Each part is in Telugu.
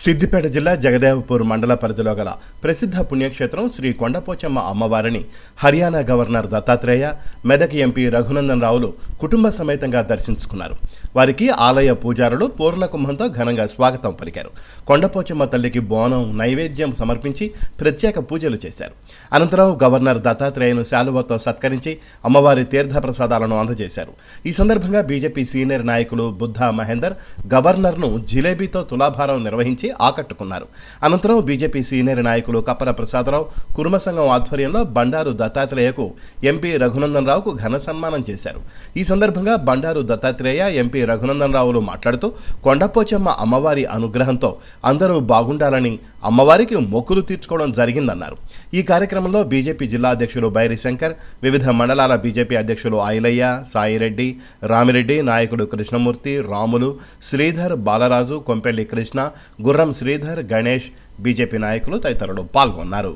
సిద్దిపేట జిల్లా జగదేవపూర్ మండల పరిధిలో గల ప్రసిద్ధ పుణ్యక్షేత్రం శ్రీ కొండపోచమ్మ అమ్మవారిని హర్యానా గవర్నర్ దత్తాత్రేయ మెదక్ ఎంపీ రఘునందన్ రావులు కుటుంబ సమేతంగా దర్శించుకున్నారు. వారికి ఆలయ పూజారులు పూర్ణకుంభంతో ఘనంగా స్వాగతం పలికారు. కొండపోచమ్మ తల్లికి బోనం నైవేద్యం సమర్పించి ప్రత్యేక పూజలు చేశారు. అనంతరం గవర్నర్ దత్తాత్రేయను శాలువతో సత్కరించి అమ్మవారి తీర్థ ప్రసాదాలను అందజేశారు. ఈ సందర్భంగా బీజేపీ సీనియర్ నాయకులు బుద్ధా మహేందర్ గవర్నర్ను జిలేబీతో తులాభారం నిర్వహించారు. నిర్వహించి ఆకట్టుకున్నారు. అనంతరం బీజేపీ సీనియర్ నాయకులు కప్పల ప్రసాదరావు కుర్మ సంఘం ఆధ్వర్యంలో బండారు దత్తాత్రేయకు ఎంపీ రఘునందన్ రావుకు ఘన సన్మానం చేశారు. ఈ సందర్భంగా బండారు దత్తాత్రేయ ఎంపీ రఘునందన్ రావులు మాట్లాడుతూ కొండపోచమ్మ అమ్మవారి అనుగ్రహంతో అందరూ బాగుండాలని అమ్మవారికి మొక్కులు తీర్చుకోవడం జరిగిందన్నారు. ఈ కార్యక్రమంలో బీజేపీ జిల్లా అధ్యక్షులు బైరి శంకర్ వివిధ మండలాల బీజేపీ అధ్యక్షులు ఆయిలయ్య సాయిరెడ్డి రామిరెడ్డి నాయకుడు కృష్ణమూర్తి రాములు శ్రీధర్ బాలరాజు కొంపెల్లి కృష్ణ గుర్రం శ్రీధర్ గణేష్ బీజేపీ నాయకులు తదితరులు పాల్గొన్నారు.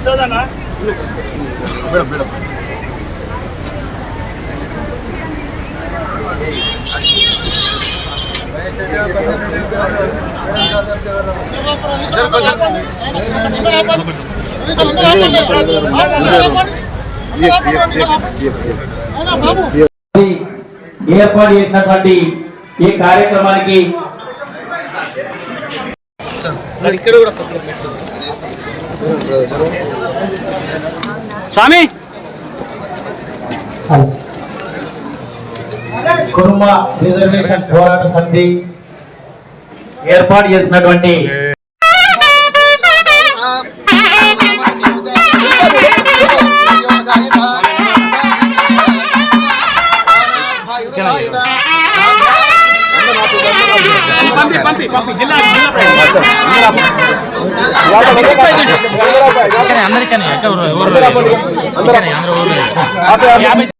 Sir, pues Anna? ఏర్పాటు చేసినటువంటి ఈ కార్యక్రమానికి స్వామి! కుర్మ రిజర్వేషన్ పోరాట సమితి ఏర్పాటు చేసినటువంటి పంపి పంపి పంపి అందరికీ అందరూ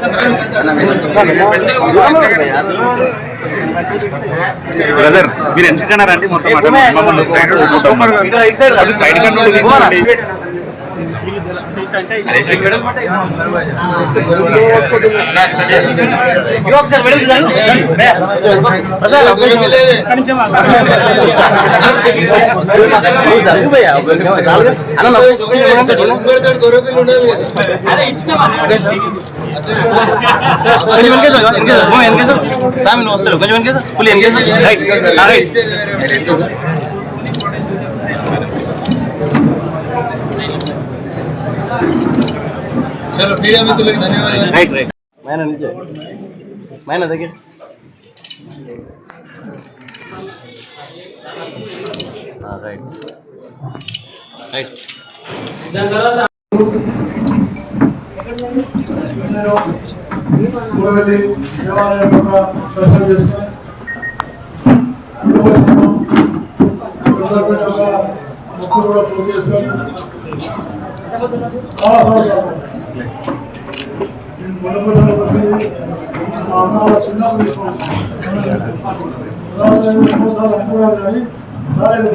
జిల్లా అందరికీ అందరూ యాభై బ్రదర్ మీరు ఎందుకన్నా రండి మొత్తం సైడ్ కన్నా సామి నువ్వు వస్తాడు కొంచెం వెనకేసా ఫుల్ వెనకేసా రైట్ రైట్ చలో మీడియా మిత్రులకు ధన్యవాదాలు రైట్ రైట్ మైన నిల్చో మైన దగ్గర రైట్ రైట్ నేను ఊరవెల్లి దేవాలయం యొక్క దర్శనం చేసుకుని కొండపల్లి యొక్క మొక్కులు కూడా పూర్తి చేసుకొని నేను మా అమ్మ వాళ్ళ చిన్నప్పుడు మూడుసార్లు అనుకున్నాను కానీ రాలేదు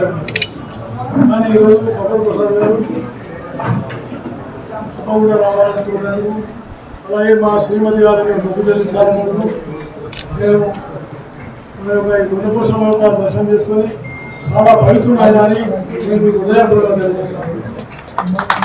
కానీ ఈరోజు కొబ్బరి ప్రసాద్ గారు అమ్మ రావాలని అలాగే మా శ్రీమతి గారికి మొక్కు చెల్లించాలని కోరుతూ నేను మన యొక్క ఈ దర్శనం చేసుకొని చాలా పవిత్రమైన అని నేను మీకు హృదయపూర్వకంగా తెలియజేస్తాను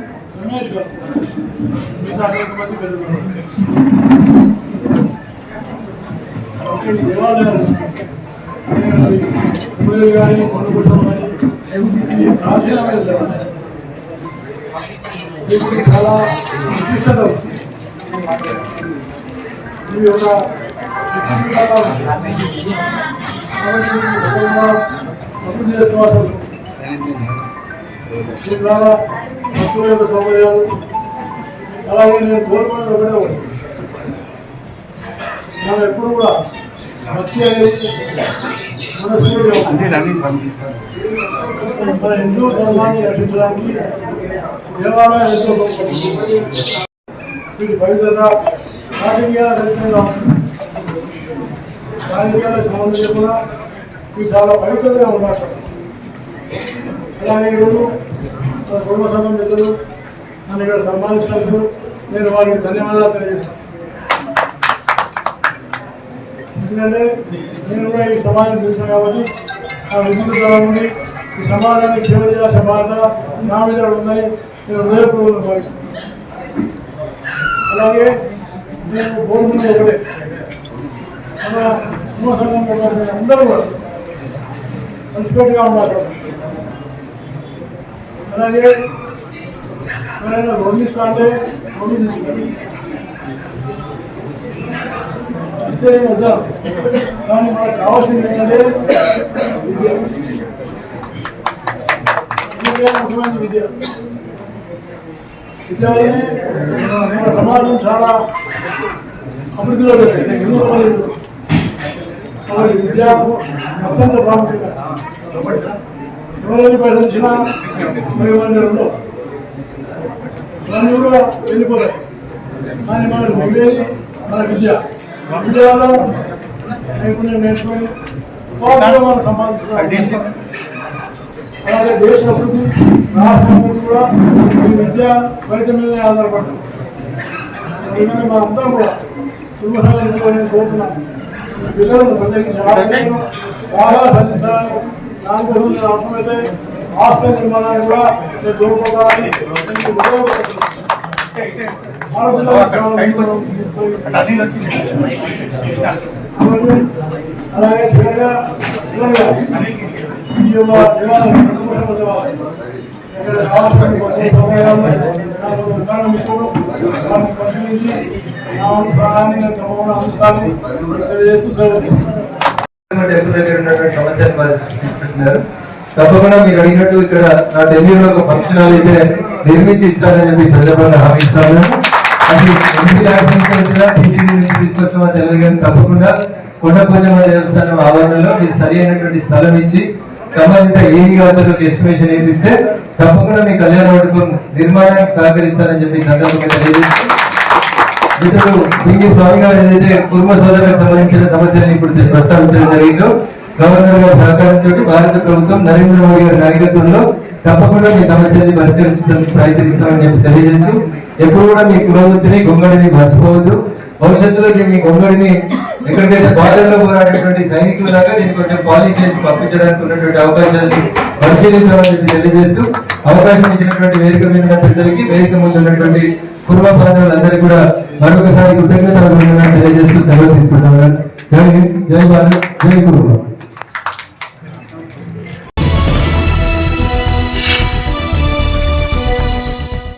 రమేష్ గారు మిగతా అనేక మంది పెరుగుతున్నారు ఓకే, దేవాలయాలు కానీ కానీ ఈ ప్రాచీనమైన దేవాలయం చాలా విశిష్టత ఉంది ఇది ఒక తప్పు చేసుకోవాలి యొక్క సౌకర్యాలు అలాగే నేను కోరుకునేది ఒకటే ఒకటి మనం ఎప్పుడు కూడా భక్తి అనేది. మన హిందూ ధర్మాన్ని రక్షించడానికి దేవాలయం ఎంతో. వీటి పవిత్రత రాజకీయాల ఉంటుంది. రాజకీయాలకు సంబంధించి కూడా ఇవి చాలా పవిత్రంగా ఉండాలి అలాగే ఈరోజు కుటుంబ సంఘం మిత్రులు నన్ను ఇక్కడ సన్మానించినందుకు నేను వారికి ధన్యవాదాలు తెలియజేస్తాను. ఎందుకంటే నేను కూడా ఈ సమాజం చూసాను కాబట్టి ఆ విద్యుత్ దళం నుండి ఈ సమాజానికి సేవ చేయాల్సిన బాధ నా మీద ఉందని నేను హృదయపూర్వకంగా భావిస్తున్నాను. అలాగే నేను కోరుకున్నది ఒకటే. మన కుటుంబ సంఘం అందరూ కూడా కలిసికట్టుగా ఉండాలి అలాగే ఎవరైనా రోడ్లు ఇస్తా అంటే రోడ్లు తీసుకుంటారు ఇస్తే వద్దాం. కానీ మనకు కావాల్సింది ఏంటంటే విద్య. ముఖ్యమైన విద్య. విద్య వల్లనే మన సమాజం చాలా అభివృద్ధిలో వెళ్తుంది. కాబట్టి విద్య అత్యంత ప్రాముఖ్యత. ఎవరైనా పైసలు ఇచ్చినా మరి మన దగ్గర ఉండవు అన్నీ కూడా వెళ్ళిపోతాయి కానీ మనకు మిగిలేది మన విద్య. విద్య వల్ల నైపుణ్యం నేర్చుకొని మనం సంపాదించుకోవాలి. అలాగే దేశ అభివృద్ధి రాష్ట్ర అభివృద్ధి కూడా ఈ విద్య వైద్యం మీదనే ఆధారపడుతుంది అందుకని మా అందరం కూడా కుటుంబ సంఘంలో నేను కోరుతున్నాను పిల్లలను ప్రత్యేకించి ఆరోగ్యం బాగా సాధించాలని దానికోసం నేను అవసరమైతే హాస్టల్ నిర్మాణాన్ని కూడా నేను తోడ్పడాలని నేను ఉపయోగపడుతున్నాను ఆడపిల్లలకు చాలా అలాగే చివరిగా చివరిగా ఈ యొక్క దేవాలయం కుటుంబ దేవాలయం ఇక్కడ కావాల్సిన కొన్ని సౌకర్యాలు నాకు విధానం మిత్రులు వాటిని పరిశీలించి నా వంతు సహాయాన్ని నేను తప్పకుండా అందిస్తానని తెలియజేస్తూ సెలవు తీసుకుంటాను. టెంపుల్ దగ్గర ఉన్నటువంటి సమస్యలు మరి చూస్తున్నారు తప్పకుండా మీరు అడిగినట్టు ఇక్కడ నా ఢిల్లీలో ఒక ఫంక్షన్ హాల్ అయితే నిర్మించి ఇస్తారని చెప్పి సందర్భంగా హామీ ఇస్తాను అది ఎనిమిది నుంచి తీసుకొస్తామని తెలియదు తప్పకుండా కొండపోజమ్మ దేవస్థానం ఆవరణలో మీరు సరి అయినటువంటి స్థలం ఇచ్చి సంబంధిత ఏరియా గారికి ఎస్టిమేషన్ వేపిస్తే తప్పకుండా మీ కళ్యాణ మండపం నిర్మాణానికి సహకరిస్తారని చెప్పి సందర్భంగా తెలియజేస్తూ మిత్రుడు పింగి స్వామి గారు ఏదైతే కుటుంబ సోదరులకు సంబంధించిన సమస్యలను ఇప్పుడు ప్రస్తావించడం జరిగిందో గవర్నర్ గారి సహకారంతో భారత ప్రభుత్వం నరేంద్ర మోడీ గారి నాయకత్వంలో తప్పకుండా మీ సమస్యల్ని పరిష్కరించడానికి ప్రయత్నిస్తామని చెప్పి తెలియజేస్తూ ఎప్పుడు కూడా మీ కులవృత్తిని గొంగడిని మర్చిపోవద్దు. భవిష్యత్తులో మీ గొంగడిని ఎక్కడికైతే బార్డర్లో పోరాడేటువంటి సైనికుల దాకా దీన్ని కొంచెం పాలిష్ చేసి పంపించడానికి ఉన్నటువంటి అవకాశాన్ని పరిశీలించాలని చెప్పి తెలియజేస్తూ అవకాశం ఇచ్చినటువంటి వేదిక మీద పెద్దలకి వేదిక ముందు ఉన్నటువంటి కుటుంబ బాంధవులందరికీ కూడా మరొకసారి కృతజ్ఞతలు తెలియజేస్తూ సెలవు తీసుకుంటాం జై జై భారత్ జై కుటుంబం